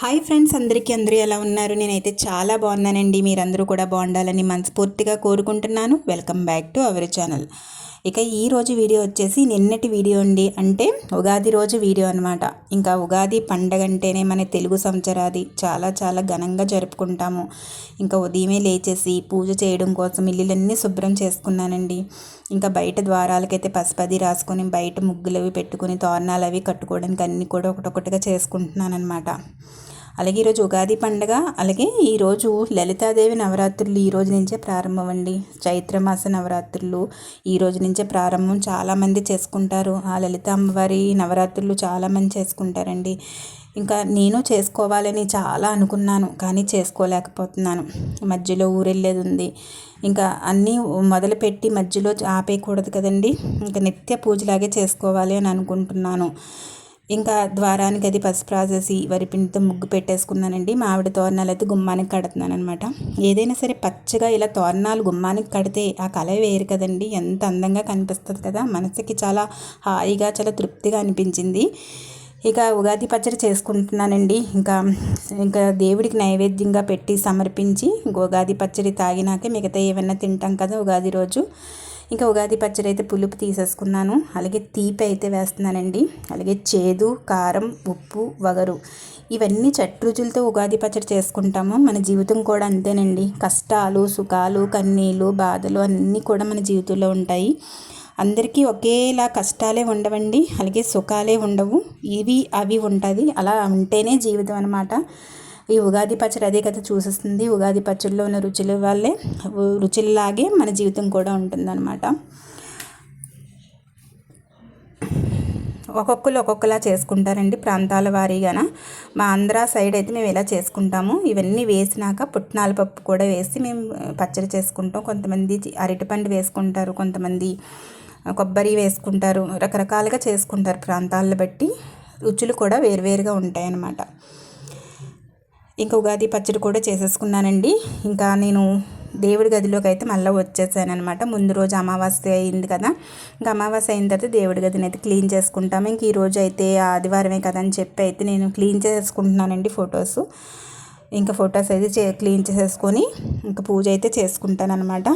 Hi friends అందరికీ అందరూ ఎలా ఉన్నారు? నేనైతే చాలా బాగున్నానండి. మీరందరూ కూడా బాగుండాలని మనస్ఫూర్తిగా కోరుకుంటున్నాను. Welcome back to our channel ఇక ఈ రోజు వీడియో వచ్చేసి నిన్నటి వీడియో అండి. అంటే ఉగాది రోజు వీడియో అనమాట ఇంకా ఉగాది పండగ అంటేనే మన తెలుగు సంవత్సరాది చాలా చాలా ఘనంగా జరుపుకుంటాము. ఇంకా ఉదయమే లేచేసి పూజ చేయడం కోసం ఇల్లులన్నీ శుభ్రం చేసుకున్నానండి. ఇంకా బయట ద్వారాలకైతే పసుపది రాసుకొని బయట ముగ్గులు అవి పెట్టుకుని తోరణాలు అవి కట్టుకోవడానికి అన్నీ కూడా ఒకటొకటిగా చేసుకుంటున్నాను అనమాట అలాగే ఈరోజు ఉగాది పండుగ అలాగే ఈరోజు లలితాదేవి నవరాత్రులు ఈ రోజు నుంచే ప్రారంభం అండి చైత్రమాస నవరాత్రులు ఈ రోజు నుంచే ప్రారంభం చాలామంది చేసుకుంటారు. ఆ లలిత అమ్మవారి నవరాత్రులు చాలామంది చేసుకుంటారండి. ఇంకా నేను చేసుకోవాలని చాలా అనుకున్నాను కానీ చేసుకోలేకపోతున్నాను. మధ్యలో ఊరెళ్ళేది ఉంది. ఇంకా అన్నీ మొదలుపెట్టి మధ్యలో ఆపేయకూడదు కదండి. ఇంకా నిత్య పూజలాగే చేసుకోవాలి అని అనుకుంటున్నాను. ఇంకా ద్వారానికి అది పసుపు రాసేసి వరిపిండితో ముగ్గు పెట్టేసుకున్నానండి. మామిడి తోరణాలు అయితే గుమ్మానికి కడుతున్నాను అనమాట ఏదైనా సరే పచ్చగా ఇలా తోరణాలు గుమ్మానికి కడితే ఆ కళ వేరు కదండి. ఎంత అందంగా కనిపిస్తుంది కదా. మనసుకి చాలా హాయిగా చాలా తృప్తిగా అనిపించింది. ఇక ఉగాది పచ్చడి చేసుకుంటున్నానండి. ఇంకా ఇంకా దేవుడికి నైవేద్యంగా పెట్టి సమర్పించి ఉగాది పచ్చడి తాగినాకే మిగతా ఏమైనా తింటాం కదా ఉగాది రోజు. ఇంకా ఉగాది పచ్చడి అయితే పులుపు తీసేసుకున్నాను. అలాగే తీపి అయితే వేస్తున్నానండి. అలాగే చేదు కారం ఉప్పు వగరు. ఇవన్నీ చట్రుచులతో ఉగాది పచ్చడి చేసుకుంటాము. మన జీవితం కూడా అంతేనండి. కష్టాలు సుఖాలు కన్నీళ్ళు బాధలు అన్నీ కూడా మన జీవితంలో ఉంటాయి. అందరికీ ఒకేలా కష్టాలే ఉండవండి. అలాగే సుఖాలే ఉండవు. ఇవి అవి ఉంటుంది. అలా ఉంటేనే జీవితం అనమాట ఈ ఉగాది పచ్చడి అదే కదా చూసిస్తుంది. ఉగాది పచ్చడిలో ఉన్న రుచుల వల్లే రుచుల్లాగే మన జీవితం కూడా ఉంటుందన్నమాట. ఒక్కొక్కరు ఒక్కొక్కలా చేసుకుంటారండి ప్రాంతాల వారీగాన. మా ఆంధ్ర సైడ్ అయితే మేము ఇలా చేసుకుంటాము. ఇవన్నీ వేసినాక పుట్నాల పప్పు కూడా వేసి మేము పచ్చడి చేసుకుంటాం. కొంతమంది అరటిపండు వేసుకుంటారు కొంతమంది కొబ్బరి వేసుకుంటారు. రకరకాలుగా చేసుకుంటారు ప్రాంతాలను బట్టి. రుచులు కూడా వేరువేరుగా ఉంటాయి అన్నమాట ఇంకా ఉగాది పచ్చడి కూడా చేసేసుకున్నానండి. ఇంకా నేను దేవుడి గదిలోకి అయితే మళ్ళీ వచ్చేసాను అనమాట ముందు రోజు అమావాస్య అయింది కదా. ఇంకా అమావాస్య అయిన తర్వాత దేవుడి గదిని అయితే క్లీన్ చేసుకుంటాము. ఇంక ఈరోజు అయితే ఆదివారమే కదా అని చెప్పి అయితే నేను క్లీన్ చేసుకుంటున్నానండి ఫొటోస్. ఇంకా ఫొటోస్ అయితే చే క్లీన్ చేసేసుకొని ఇంకా పూజ అయితే చేసుకుంటాను అనమాట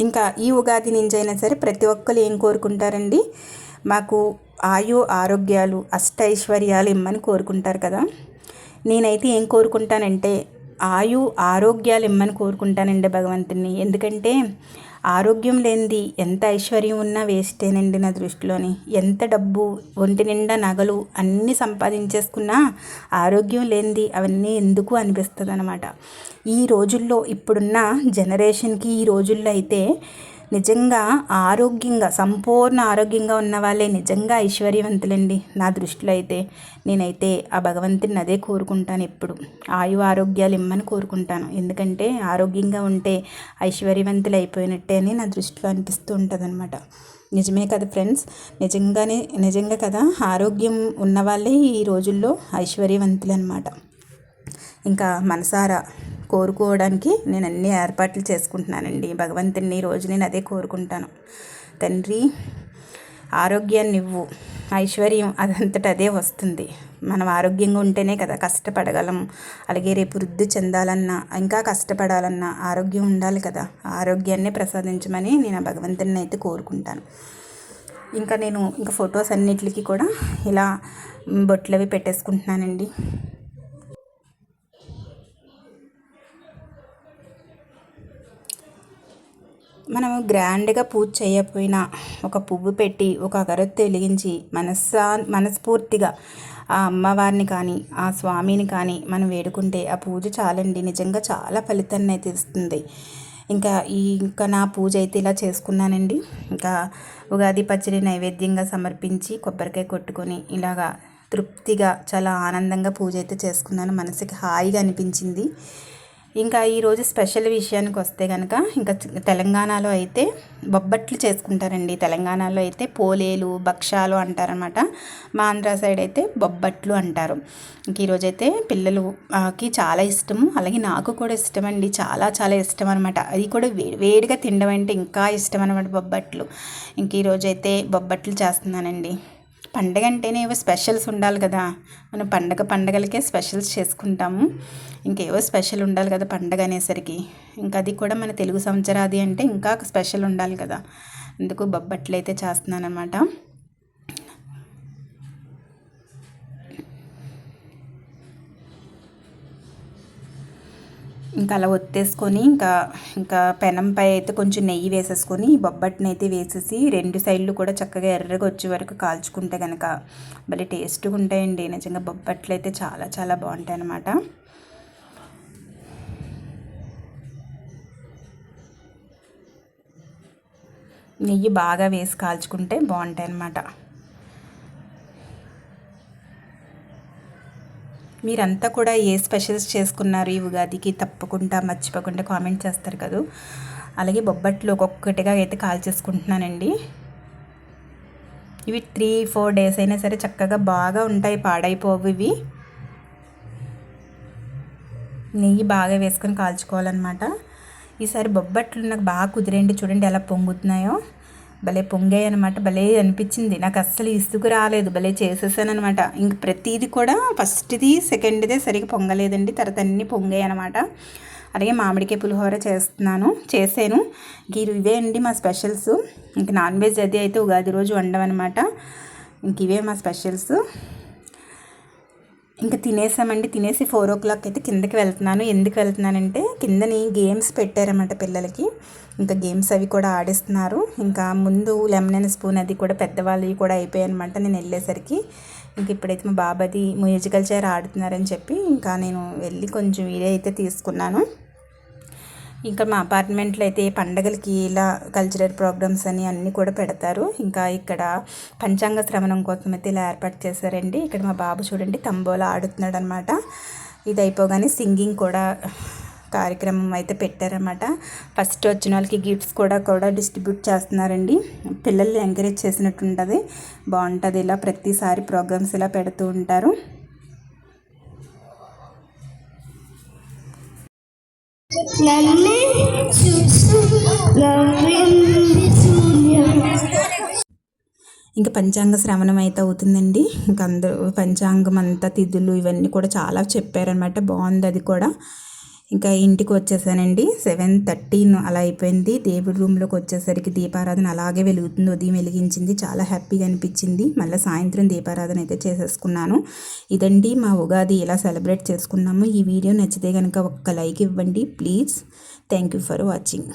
ఇంకా ఈ ఉగాది నుంచి అయినా సరే ప్రతి ఒక్కరు ఏం కోరుకుంటారండి? మాకు ఆయు ఆరోగ్యాలు అష్టైశ్వర్యాలు ఇమ్మని కోరుకుంటారు కదా. నేనైతే ఏం కోరుకుంటానంటే ఆయు ఆరోగ్యాలు ఇమ్మని కోరుకుంటానండి భగవంతుని ఎందుకంటే ఆరోగ్యం లేనిది ఎంత ఐశ్వర్యం ఉన్నా వేస్టేనండి నా దృష్టిలోని. ఎంత డబ్బు ఒంటి నిండా నగలు అన్నీ సంపాదించేసుకున్నా ఆరోగ్యం లేనిది అవన్నీ ఎందుకు అనిపిస్తుంది అనమాట ఈ రోజుల్లో ఇప్పుడున్న జనరేషన్కి ఈ రోజుల్లో అయితే నిజంగా ఆరోగ్యంగా సంపూర్ణ ఆరోగ్యంగా ఉన్న వాళ్ళే నిజంగా ఐశ్వర్యవంతులండి నా దృష్టిలో అయితే. నేనైతే ఆ భగవంతుని అదే కోరుకుంటాను ఎప్పుడు. ఆయు ఆరోగ్యాలు ఇమ్మని కోరుకుంటాను. ఎందుకంటే ఆరోగ్యంగా ఉంటే ఐశ్వర్యవంతులు అయిపోయినట్టే అని నా దృష్టిలో అనిపిస్తూ ఉంటుంది అనమాట నిజమే కదా ఫ్రెండ్స్? నిజంగానే నిజంగా కదా ఆరోగ్యం ఉన్నవాళ్ళే ఈ రోజుల్లో ఐశ్వర్యవంతులు అనమాట ఇంకా మనసారా? కోరుకోవడానికి నేను అన్ని ఏర్పాట్లు చేసుకుంటున్నానండి. భగవంతుని రోజు నేను అదే కోరుకుంటాను. తండ్రి ఆరోగ్యాన్ని ఇవ్వు. ఐశ్వర్యం అదంతట అదే వస్తుంది. మనం ఆరోగ్యంగా ఉంటేనే కదా కష్టపడగలం. అలాగే రేపు వృద్ధి చెందాలన్నా ఇంకా కష్టపడాలన్నా ఆరోగ్యం ఉండాలి కదా. ఆరోగ్యాన్ని ప్రసాదించమని నేను ఆ భగవంతుని అయితే కోరుకుంటాను. ఇంకా నేను ఇంకా ఫొటోస్ అన్నిటికీ కూడా ఇలా బొట్లవి పెట్టేసుకుంటున్నానండి. మనం గ్రాండ్గా పూజ చేయకపోయినా ఒక పువ్వు పెట్టి ఒక అగరొత్తి వెలిగించి మనస్సా మనస్ఫూర్తిగా ఆ అమ్మవారిని కానీ ఆ స్వామిని కానీ మనం వేడుకుంటే ఆ పూజ చాలండి. నిజంగా చాలా ఫలితాన్ని అయితే ఇస్తుంది ఇంకా ఈ ఇంకా నా పూజ అయితే ఇలా చేసుకున్నానండి. ఇంకా ఉగాది పచ్చడి నైవేద్యంగా సమర్పించి కొబ్బరికాయ కొట్టుకొని ఇలాగా తృప్తిగా చాలా ఆనందంగా పూజ అయితే చేసుకున్నాను. మనసుకి హాయిగా అనిపించింది. ఇంకా ఈరోజు స్పెషల్ విషయానికి వస్తే కనుక ఇంకా తెలంగాణలో అయితే బొబ్బట్లు చేసుకుంటారండి. తెలంగాణలో అయితే పోలేలు భక్షాలు అంటారనమాట మా ఆంధ్ర సైడ్ అయితే బొబ్బట్లు అంటారు. ఇంక ఈరోజైతే పిల్లలుకి చాలా ఇష్టం అలాగే నాకు కూడా ఇష్టం అండి చాలా చాలా ఇష్టం అనమాట అది కూడా వేడిగా తినడం అంటే ఇంకా ఇష్టం అనమాట బొబ్బట్లు. ఇంక ఈరోజైతే బొబ్బట్లు చేస్తున్నానండి. పండగ అంటేనే ఏవో స్పెషల్స్ ఉండాలి కదా. మనం పండగ పండగలకే స్పెషల్స్ చేసుకుంటాము. ఇంకేవో స్పెషల్ ఉండాలి కదా పండగ అనేసరికి. ఇంకా అది కూడా మన తెలుగు సంవత్సరాది అంటే ఇంకా స్పెషల్ ఉండాలి కదా. అందుకు బొబ్బట్లు అయితే చేస్తున్నాను అనమాట ఇంకా అలా ఒత్తేసుకొని ఇంకా ఇంకా పెనంపై అయితే కొంచెం నెయ్యి వేసేసుకొని బొబ్బట్ని అయితే వేసేసి రెండు సైడ్లు కూడా చక్కగా ఎర్రగా వచ్చే వరకు కాల్చుకుంటే కనుక భలే టేస్ట్గా ఉంటాయండి. నిజంగా బొబ్బట్లు అయితే చాలా చాలా బాగుంటాయి అన్నమాట. నెయ్యి బాగా వేసి కాల్చుకుంటే బాగుంటాయి అన్నమాట. మీరంతా కూడా ఏ స్పెషల్స్ చేసుకున్నారు ఈ ఉగాదికి? తప్పకుండా మర్చిపోకుండా కామెంట్ చేస్తారు కదా. అలాగే బొబ్బట్లు ఒక్కొక్కటిగా అయితే కాల్ చేసుకుంటున్నానండి. ఇవి త్రీ ఫోర్ డేస్ అయినా సరే చక్కగా బాగా ఉంటాయి పాడైపోవు ఇవి. నెయ్యి బాగా వేసుకొని కాల్చుకోవాలన్నమాట. ఈసారి బొబ్బట్లు నాకు బాగా కుదిరేండి చూడండి ఎలా పొంగుతున్నాయో. భలే పొంగాయి అనమాట భలే అనిపించింది. నాకు అస్సలు ఇసుకు రాలేదు భలే చేసేసాను అనమాట ఇంక ప్రతిది కూడా ఫస్ట్ది సెకండ్దే సరిగ్గా పొంగలేదండి. తర్వాత అన్నీ పొంగాయి అనమాట అలాగే మామిడికాయ పులిహోర చేస్తున్నాను చేసాను గీరు ఇవే అండి మా స్పెషల్స్. ఇంక నాన్ వెజ్ అది అయితే ఉగాది రోజు వండమనమాట ఇంక ఇవే మా స్పెషల్స్. ఇంకా తినేసామండి. తినేసి ఫోర్ ఓ క్లాక్ అయితే కిందకి వెళ్తున్నాను. ఎందుకు వెళ్తున్నానంటే కిందని గేమ్స్ పెట్టారన్నమాట పిల్లలకి. ఇంకా గేమ్స్ అవి కూడా ఆడిస్తున్నారు. ఇంకా ముందు లెమన్ అండ్ స్పూన్ అది కూడా పెద్దవాళ్ళవి కూడా అయిపోయాయి అనమాట నేను వెళ్ళేసరికి. ఇంక ఇప్పుడైతే మా బాబాది మ్యూజికల్ చైర్ ఆడుతున్నారని చెప్పి ఇంకా నేను వెళ్ళి కొంచెం వీడియో అయితే తీసుకున్నాను. ఇంకా మా అపార్ట్మెంట్లో అయితే పండగలకి ఇలా కల్చరల్ ప్రోగ్రామ్స్ అని అన్నీ కూడా పెడతారు. ఇంకా ఇక్కడ పంచాంగ శ్రవణం కోసం అయితే ఇలా ఏర్పాటు చేశారండి. ఇక్కడ మా బాబు చూడండి తంబోలా ఆడుతున్నాడు అనమాట ఇది అయిపోగానే సింగింగ్ కూడా కార్యక్రమం అయితే పెట్టారన్నమాట ఫస్ట్ వచ్చిన వాళ్ళకి గిఫ్ట్స్ కూడా కూడా డిస్ట్రిబ్యూట్ చేస్తున్నారండి. పిల్లల్ని ఎంకరేజ్ చేసినట్టు ఉంటుంది. బాగుంటుంది ఇలా ప్రతిసారి ప్రోగ్రామ్స్ ఇలా పెడుతూ ఉంటారు. ఇంకా పంచాంగ శ్రవణం అయితే అవుతుందండి. ఇంకా అందరూ పంచాంగం అంతా తిథులు ఇవన్నీ కూడా చాలా చెప్పారనమాట బాగుంది అది కూడా. ఇంకా ఇంటికి వచ్చేసానండి. సెవెన్ థర్టీన్ అలా అయిపోయింది. దేవుడి రూమ్లోకి వచ్చేసరికి దీపారాధన అలాగే వెలుగుతుంది. ఉదయం వెలిగించింది. చాలా హ్యాపీగా అనిపించింది. మళ్ళీ సాయంత్రం దీపారాధన అయితే చేసేసుకున్నాను. ఇదండి మా ఉగాది ఇలా సెలబ్రేట్ చేసుకున్నాము. ఈ వీడియో నచ్చితే కనుక ఒక్క లైక్ ఇవ్వండి. Please. Thank you for watching.